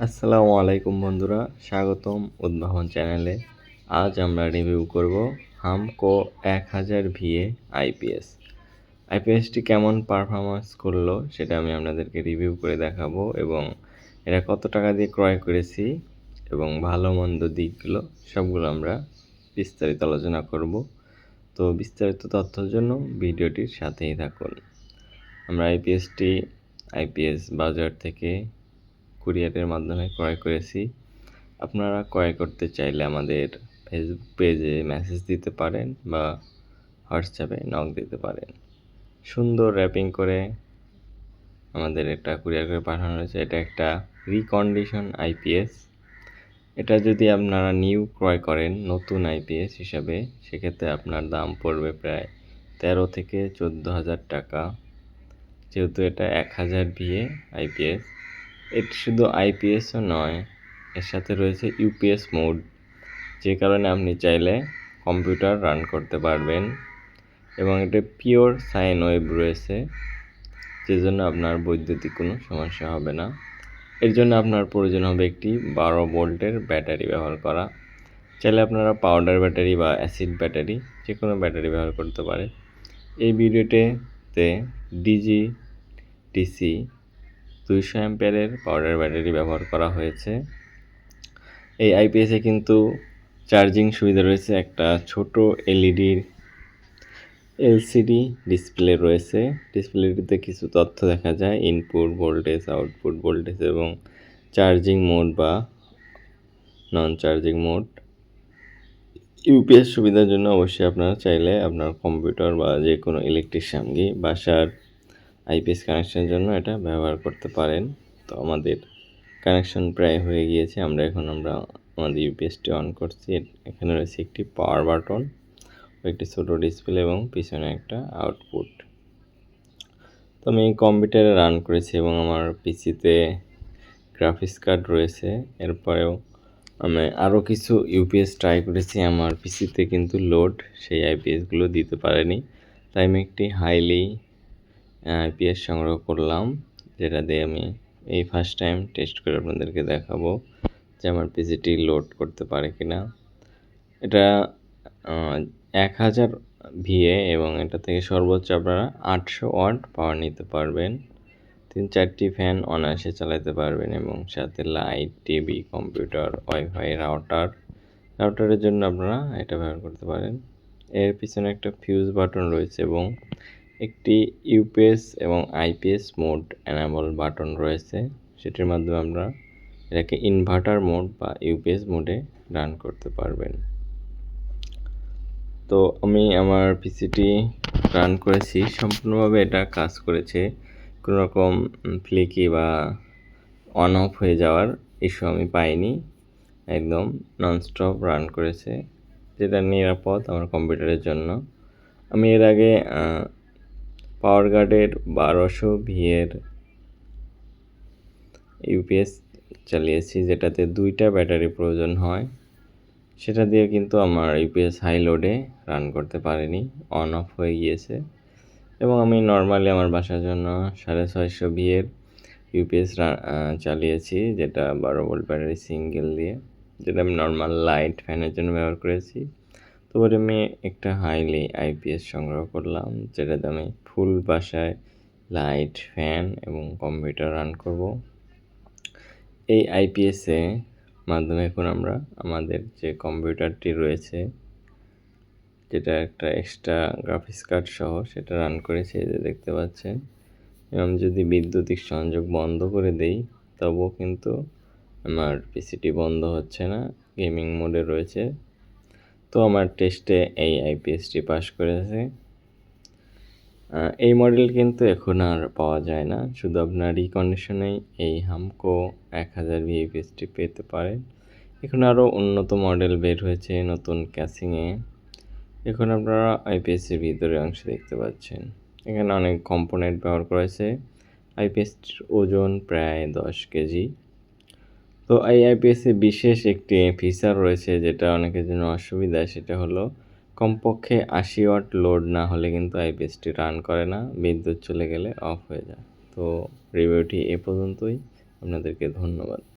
আসসালামু আলাইকুম বন্ধুরা, স্বাগতম উদ্ভাবন চ্যানেলে। আজ আমরা রিভিউ করব হামকো এক হাজার ভিএ আইপিএস। আইপিএসটি কেমন পারফরমেন্স করল সেটা আমি আপনাদেরকে রিভিউ করে দেখাবো এবং এটা কত টাকা দিয়ে ক্রয় করেছি এবং ভালো মন্দ দিকগুলো সবগুলো আমরা বিস্তারিত আলোচনা করব। তো বিস্তারিত তথ্যের জন্য ভিডিওটির সাথেই থাকুন। আমরা আইপিএসটি, আইপিএস বাজার থেকে কুরিয়ারের মাধ্যমে ক্রয় করেছি। আপনারা ক্রয় করতে চাইলে আমাদের ফেসবুক পেজে মেসেজ দিতে পারেন বা হোয়াটসঅ্যাপে নক দিতে পারেন। সুন্দর র্যাপিং করে আমাদের একটা কুরিয়ার করে পাঠানো হয়েছে। এটা একটা রিকন্ডিশন আইপিএস এটা যদি আপনারা নিউ ক্রয় করেন, নতুন আইপিএস হিসাবে, সেক্ষেত্রে আপনার দাম পড়বে প্রায় তেরো থেকে চোদ্দ হাজার টাকা। যেহেতু এটা এক হাজার ভিএ আইপিএস এটি শুধু আইপিএসও নয়, এর সাথে রয়েছে ইউপিএস মোড, যে কারণে আপনি চাইলে কম্পিউটার রান করতে পারবেন। এবং এটা পিওর সাইন ওয়েব রয়েছে, যে জন্য আপনার বৈদ্যুতিক কোনো সমস্যা হবে না। এর জন্য আপনার প্রয়োজন হবে একটি বারো ভোল্টের ব্যাটারি ব্যবহার করা। চাইলে আপনারা পাউডার ব্যাটারি বা অ্যাসিড ব্যাটারি যে কোনো ব্যাটারি ব্যবহার করতে পারে। এই ভিডিওটিতে ডিজি, ডিসি দুইশো অ্যাম্পিয়ারের পাউডার ব্যাটারি ব্যবহার করা হয়েছে। এই আইপিএসে কিন্তু চার্জিং সুবিধা রয়েছে, একটা ছোট এলইডির এলসিডি ডিসপ্লে রয়েছে। ডিসপ্লেটিতে কিছু তথ্য দেখা যায় ইনপুট ভোল্টেজ আউটপুট ভোল্টেজ এবং চার্জিং মোড বা নন চার্জিং মোড ইউপিএস সুবিধার জন্য অবশ্যই আপনারা চাইলে আপনার কম্পিউটার বা যে কোনো ইলেকট্রিক সামগ্রী বাসার আইপিএস কানেকশনের জন্য এটা ব্যবহার করতে পারেন। তো আমাদের কানেকশন প্রায় হয়ে গিয়েছে। আমরা এখন আমরা আমাদের ইউপিএসটি অন করছি। এখানে রয়েছে একটি পাওয়ার বাটন একটি ছোটো ডিসপ্লে এবং পিছনে একটা আউটপুট তো আমি কম্পিউটারে রান করেছি এবং আমার পিসিতে গ্রাফিক্স কার্ড রয়েছে। এরপরেও আমি আরও কিছু ইউপিএস ট্রাই করেছি। আমার পিসিতে কিন্তু লোড সেই আইপিএসগুলো দিতে পারেনি। তাই আমি একটি হাইলি আইপিএস সংগ্রহ করলাম, যেটা দিয়ে আমি এই ফার্স্ট টাইম টেস্ট করে আপনাদেরকে দেখাবো যে আমার পিসিটি লোড করতে পারে কি না এটা এক হাজার ভিএ এবং এটা থেকে সর্বোচ্চ আপনারা আটশো ওয়াট পাওয়ার নিতে পারবেন। তিন চারটি ফ্যান অনায়াসে চালাতে পারবেন এবং সাথে light TV computer wifi router রাউটারের জন্য আপনারা এটা ব্যবহার করতে পারেন। এর পিছনে একটা ফিউজ বাটন রয়েছে এবং একটি ইউপিএস এবং আইপিএস মোড অ্যানাবল বাটন রয়েছে। সেটির মাধ্যমে আমরা এটাকে ইনভার্টার মোড বা ইউপিএস মোডে রান করতে পারবেন। তো আমি আমার পিসিটি রান করেছি। সম্পূর্ণভাবে এটা কাজ করেছে কোনো রকম ফ্লিকি বা অন অফ হয়ে যাওয়ার ইস্যু আমি পাইনি। একদম ননস্টপ রান করেছে। যেটা নিরাপদ আমার কম্পিউটারের জন্য। আমি এর আগে পাওয়ার গার্ডের বারোশো ভিএর ইউপিএস চালিয়েছি, যেটাতে দুইটা ব্যাটারি প্রয়োজন হয়। সেটা দিয়ে কিন্তু আমার ইউপিএস হাই লোডে রান করতে পারিনি, অন অফ হয়ে গিয়েছে। এবং আমি নর্মালি আমার বাসার জন্য সাড়ে ছয়শো ভিএর ইউপিএস চালিয়েছি, যেটা বারো ভোল্ট ব্যাটারি সিঙ্গেল দিয়ে, যেটা আমি নর্মাল লাইট ফ্যানের জন্য ব্যবহার করেছি। তারপরে আমি একটা হাইলি আইপিএস সংগ্রহ করলাম, যেটাতে আমি ফুল বাসায় লাইট, ফ্যান এবং কম্পিউটার রান করব। এই আইপিএসে মাধ্যমে এখন আমরা আমাদের যে কম্পিউটারটি রয়েছে, যেটা একটা এক্সট্রা গ্রাফিক্স কার্ড সহ সেটা রান করেছে যে দেখতে পাচ্ছেন। এবং যদি বৈদ্যুতিক সংযোগ বন্ধ করে দেই, তবুও কিন্তু আমার পিসিটি বন্ধ হচ্ছে না, গেমিং মোডে রয়েছে। তো আমার টেস্টে এই আইপিএসটি পাস করেছে। এই মডেল কিন্তু এখন আর পাওয়া যায় না। শুধু আপনার রিকন্ডিশনেই এই হামকো এক হাজার ভিএপিএসটি পেতে পারেন। এখন আরও উন্নত মডেল বের হয়েছে নতুন ক্যাসিংয়ে এখন আপনারা আইপিএসের ভিতরে অংশ দেখতে পাচ্ছেন। এখানে অনেক কম্পোনেন্ট ব্যবহার করেছে আইপিএসটির ওজন প্রায় দশ কেজি। তো এই আইপিএসে বিশেষ একটি ফিচার রয়েছে যেটা অনেকের জন্য অসুবিধা, সেটা হলো কমপক্ষে আশি ওয়াট লোড না হলে কিন্তু আইপিএসটি রান করে না, বিদ্যুৎ চলে গেলে অফ হয়ে যায়। তো রিভিউটি এ পর্যন্তই। আপনাদেরকে ধন্যবাদ।